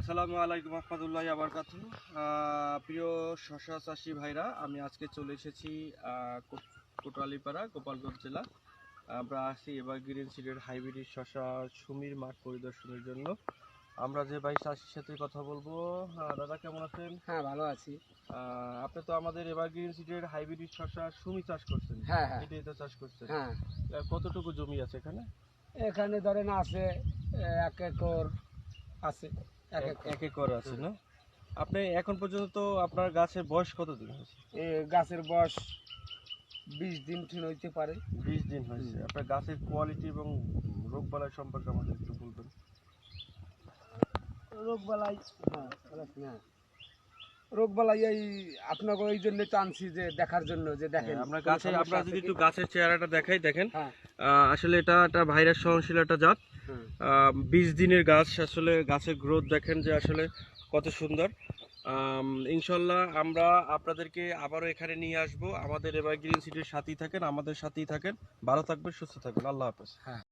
আসসালামু আলাইকুম রহমতুল্লাহ আবরকাত প্রিয় শশা চাষি ভাইরা আমি আজকে চলে এসেছি কোটালীপাড়া গোপালগঞ্জ জেলা। আমরা আসি এবার গ্রিন সিডের হাইব্রিড শশা সুমির মাঠ পরিদর্শনের জন্য। আমরা যে ভাই চাষির সাথে কথা বলব দাদা কেমন আছেন? হ্যাঁ ভালো আছি। আপনি তো আমাদের এবার গ্রিন সিডের হাইব্রিড শশা সুমি চাষ করছেন। হ্যাঁ হ্যাঁ। এটাই তো চাষ করছেন। হ্যাঁ। কতটুকু জমি আছে এখানে? এখানে ধরেন আছে এক একর আছে। এক এক- একর আছে না? আপনি এখন পর্যন্ত তো আপনার গাছের বয়স কতদিন হয়েছে? এ গাছের বয়স বিশ দিন ঠিক হইতে পারে। বিশ দিন হয়েছে। আপনার গাছের কোয়ালিটি এবং রোগবালাই সম্পর্কে আমাদের একটু বলবেন। রোগবালাই হ্যাঁ হ্যাঁ রোগ বালাই এই আপনাকে ওই জন্য টানছি যে দেখার জন্য যে দেখেন আপনার কোনো গাছে আপনার যদি একটু গাছের চেহারাটা দেখাই দেখেন। হ্যাঁ। আসলে এটা একটা ভাইরাস সহনশীল একটা জাত। হ্যাঁ। বিশ দিনের গাছ আসলে গাছের গ্রোথ দেখেন যে আসলে কত সুন্দর। ইনশাল্লাহ আমরা আপনাদেরকে আবারও এখানে নিয়ে আসব। আমাদের এবার গ্রিন সিটির সাথেই থাকেন আমাদের সাথেই থাকেন। ভালো থাকবেন সুস্থ থাকবেন। আল্লাহ হাফেজ। হ্যাঁ।